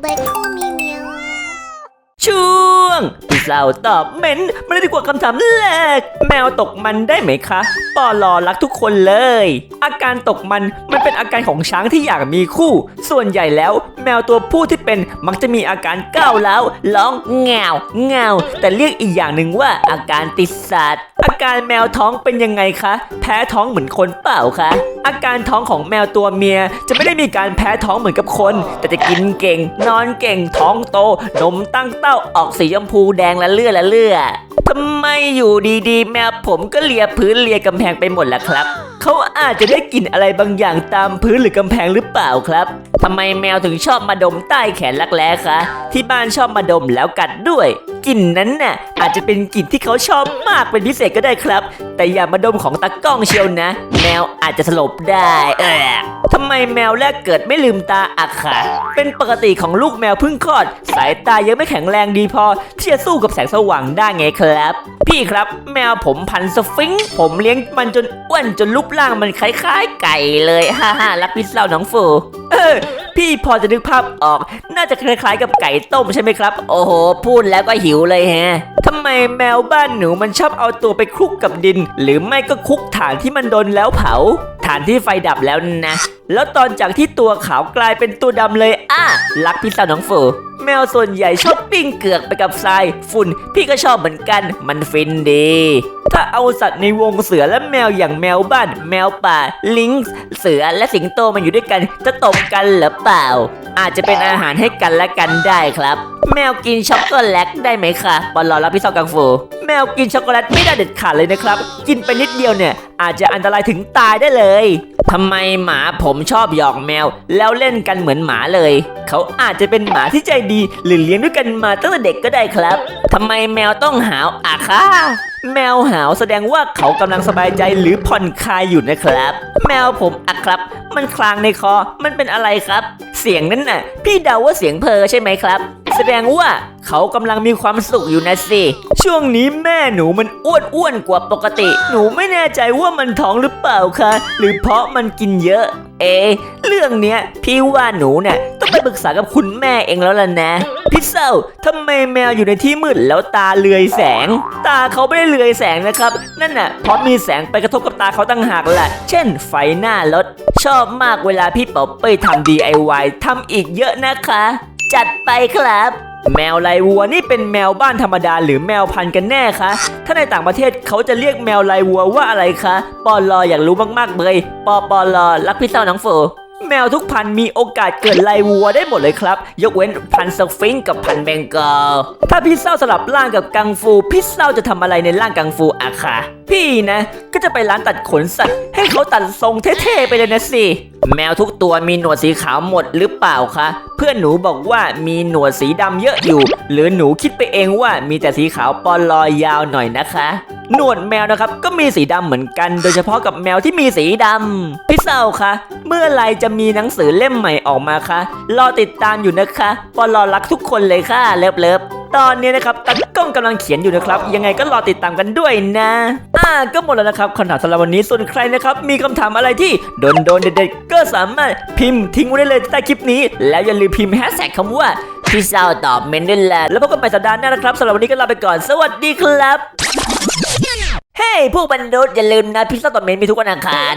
เบคโคมีเมียวช่วงพี่สาตอบเม้นมาเลยดีกว่าคำถามแรก แมวตกมันได้ไหมคะปอลอรักทุกคนเลย อาการตกมันมันเป็นอาการของช้างที่อยากมีคู่ ส่วนใหญ่แล้ว แมวตัวผู้ที่เป็นมักจะมีอาการก้าวร้วร้องแงวแงวแต่เรียกอีกอย่างหนึ่งว่าอาการติดสัตว์อาการแมวท้องเป็นยังไงคะ แพ้ท้องเหมือนคนเปล่าคะ อาการท้องของแมวตัวเมีย จะไม่ได้มีการแพ้ท้องเหมือนกับคน แต่จะกินเก่ง นอนเก่งท้องโต นมตั้งเต้าออกสีชมพูแดงละเลือละเลือทำไมอยู่ดีๆ แมวผมก็เลียพื้นเลียกำแพงไปหมดล่ะครับ เขาอาจจะได้กลิ่นอะไรบางอย่างตามพื้นหรือกำแพงหรือเปล่าครับทำไมแมวถึงชอบมาดมใต้แขนลักแร้คะที่บ้านชอบมาดมแล้วกัดด้วยกลิ่นนั้นน่ะอาจจะเป็นกลิ่นที่เขาชอบมากเป็นพิเศษก็ได้ครับ แต่อย่ามาดมของตากล้องเชียวนะ แมวอาจจะสลบได้ เออทำไมแมวแรกเกิดไม่ลืมตาอะค่ะ เป็นปกติของลูกแมวเพิ่งคลอด สายตายังไม่แข็งแรงดีพอ ที่จะสู้กับแสงสว่างได้ไงครับ พี่ครับ แมวผมพันธุ์สฟิงค์ผมเลี้ยงมันจนอ้วนจนรูปร่างมันคล้ายๆไก่เลยฮ่าฮ่ารักพิซซ่าน้องฟูเออพี่พอจะนึกภาพออก น่าจะคล้ายๆกับไก่ต้มใช่ไหมครับ โอ้โห พูดแล้วก็หิวเลยแฮะทำไมแมวบ้านหนูมันชอบเอาตัวไปคลุกกับดิน หรือไม่ก็คลุกฐานที่มันโดนแล้วเผา ฐานที่ไฟดับแล้วนะ แล้วตอนจากที่ตัวขาวกลายเป็นตัวดำเลย อะ รักพิซซ่าน้องฟูแมวส่วนใหญ่ชอบปิ้งเกือกไปกับทราย ฝุ่น พี่ก็ชอบเหมือนกัน มันฟินดี ถ้าเอาสัตว์ในวงเสือและแมวอย่างแมวบ้าน แมวป่า ลิงส์เสือและสิงโตมาอยู่ด้วยกัน จะตบกันหรือเปล่า อาจจะเป็นอาหารให้กันและกันได้ครับ แมวกินช็อกโกแลตได้ไหมคะบอลลอรับพี่ซอกังฟู แมวกินช็อกโกแลตไม่ได้เด็ดขาดเลยนะครับ กินไปนิดเดียวเนี่ย อาจจะอันตรายถึงตายได้เลยทำไมหมาผมชอบหยอกแมว แล้วเล่นกันเหมือนหมาเลย เขาอาจจะเป็นหมาที่ใจดี หรือเลี้ยงด้วยกันมาตั้งแต่เด็กก็ได้ครับทำไมแมวต้องหาวอะคะแมวหาวแสดงว่าเขากำลังสบายใจหรือผ่อนคลายอยู่นะครับ แมวผมอะครับ มันคลางในคอมันเป็นอะไรครับ เสียงนั้นน่ะ พี่เดาว่าเสียงเพอใช่ไหมครับ แสดงว่าเขากำลังมีความสุขอยู่นะสิ ช่วงนี้แม่หนูมันอ้วนอ้วนกว่าปกติ หนูไม่แน่ใจว่ามันท้องหรือเปล่าคะ หรือเพราะมันกินเยอะ เอ เรื่องเนี้ยพี่ว่าหนูเนี่ยต้องไปปรึกษากับคุณแม่เองแล้วล่ะนะ พี่เศร้าทำไมแมวอยู่ในที่มืดแล้วตาเลือยแสง ตาเขาไม่ได้เลือยแสงนะครับ นั่นน่ะเพราะมีแสงไปกระทบกับตาเขาตั้งหากแหละ เช่น ไฟหน้ารถ ชอบมากเวลาพี่ป๋าเป้ยทำ DIY ทำอีกเยอะนะคะ จัดไปครับแมวลายวัวนี่เป็นแมวบ้านธรรมดาหรือแมวพันธุ์กันแน่คะ ถ้าในต่างประเทศเขาจะเรียกแมวลายวัวว่าอะไรคะ ปอลออยากรู้มากๆเลย ปอปอลอรักพี่เต้าน้องโฟ แมวทุกพันธุ์มีโอกาสเกิดลายวัวได้หมดเลยครับ ยกเว้นพันธุ์สฟิงค์กับพันธุ์เบงกอลถ้าพี่เศร้าสลับร่างกับกังฟู พี่เศร้าจะทำอะไรในร่างกังฟูอะคะพี่นะ ก็จะไปร้านตัดขนสัตว์ให้เขาตัดทรงเท่ๆไปเลยนะสิ แมวทุกตัวมีหนวดสีขาวหมดหรือเปล่าคะ เพื่อนหนูบอกว่ามีหนวดสีดำเยอะอยู่ หรือหนูคิดไปเองว่ามีแต่สีขาวปอนลอยยาวหน่อยนะคะ หนวดแมวนะครับก็มีสีดำเหมือนกัน โดยเฉพาะกับแมวที่มีสีดำพี่เศร้าคะเมื่อไรจะมีหนังสือเล่มใหม่ออกมาคะรอติดตามอยู่นะคะปอลอรักทุกคนเลยค่ะเลิฟเลิฟ ตอนนี้นะครับตากล้องกำลังเขียนอยู่นะครับ ยังไงก็รอติดตามกันด้วยนะ อ่าก็หมดแล้วนะครับคำถามสำหรับวันนี้ส่วนใครนะครับมีคำถามอะไรที่โดนโดนเด็ดๆก็สามารถพิมพ์ทิ้งไว้ได้เลยใต้คลิปนี้ แล้วอย่าลืมพิมพ์แฮชแท็กคำว่าพี่เศร้าตอบเมนด้วยแหละแล้วพบกันใหม่สัปดาห์หน้านะครับสำหรับวันนี้ก็ลาไปก่อน สวัสดีครับ เฮ้ยพวกบรรดุษอย่าลืมนะพิซซ่าตอบเมนมีทุกวันอังคาร